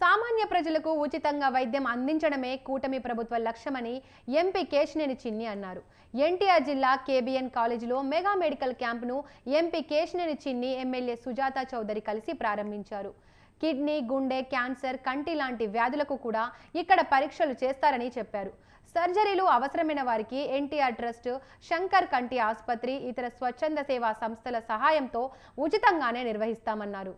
సామాన్య ప్రజలకు ఉచితంగా వైద్యం అందించడమే కూటమి ప్రభుత్వ లక్ష్యమని ఎంపీ కేశినేని చిన్ని అన్నారు. ఎన్టీఆర్ జిల్లా కేబిఎన్ కాలేజీలో మెగా మెడికల్ క్యాంపును ఎంపీ కేశినేని చిన్ని ఎమ్మెల్యే సుజాత చౌదరి కలిసి ప్రారంభించారు. కిడ్నీ గుండె క్యాన్సర్ కంటి లాంటి వ్యాధులకు కూడా ఇక్కడ పరీక్షలు చేస్తారని చెప్పారు. సర్జరీలు అవసరమైన వారికి ఎన్టీఆర్ ట్రస్ట్ శంకర్ కంటి ఆసుపత్రి ఇతర స్వచ్ఛంద సేవా సంస్థల సహాయంతో ఉచితంగానే నిర్వహిస్తామన్నారు.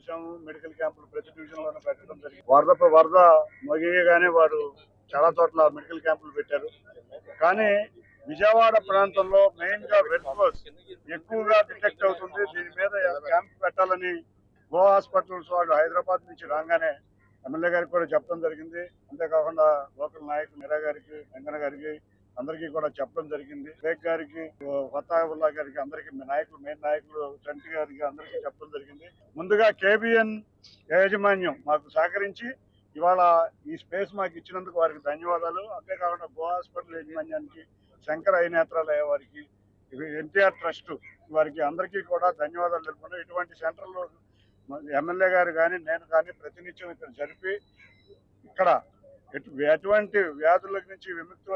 చూసాము మెడికల్ క్యాంపులు ప్రతి డివిజన్లోనే పెట్టడం జరిగింది. వరద వరద మొగియగానే వారు చాలా చోట్ల మెడికల్ క్యాంపులు పెట్టారు. కానీ విజయవాడ ప్రాంతంలో మెయిన్గా రెడ్ క్రాస్ ఎక్కువగా డిటెక్ట్ అవుతుంది. దీని మీద క్యాంప్ పెట్టాలని గో హాస్పిటల్స్ వాళ్ళు హైదరాబాద్ నుంచి రాగానే ఎమ్మెల్యే గారికి కూడా చెప్పడం జరిగింది. అంతేకాకుండా లోకల్ నాయకులు మీరా గారికి వెంకన్న గారికి అందరికీ కూడా చెప్పడం జరిగింది. షేక్ గారికి ఫతావుల్లా గారికి అందరికి మీ నాయకులు మెయిన్ నాయకులు చంటి గారికి అందరికీ చెప్పడం జరిగింది. ముందుగా కేబిఎన్ యాజమాన్యం మాకు సహకరించి ఇవాళ ఈ స్పేస్ మాకు ఇచ్చినందుకు వారికి ధన్యవాదాలు. అంతేకాకుండా గో హాస్పిటల్ యాజమాన్యానికి శంకర ఐ వారికి ఎన్టీఆర్ ట్రస్ట్ వారికి అందరికీ కూడా ధన్యవాదాలు తెలుపుకున్నాం ఇటువంటి సెంటర్లో ఎమ్మెల్యే గారు కానీ నేను కానీ ప్రతినిత్యం ఇక్కడ జరిపి ఇక్కడ ఎటువంటి వ్యాధుల నుంచి విముక్తి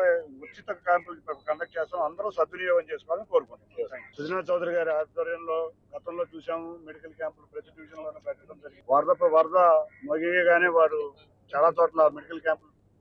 ఉచిత క్యాంపులు కండక్ట్ చేస్తాం. అందరూ సద్వినియోగం చేసుకోవాలని కోరుకుంటున్నాం. సుజనా చౌదరి గారి ఆధ్వర్యంలో గతంలో చూసాము మెడికల్ క్యాంపులు ప్రతి డివిజన్లోనే పెట్టడం జరిగింది. వరద వరద మొగియగానే వారు చాలా చోట్ల మెడికల్ క్యాంపులు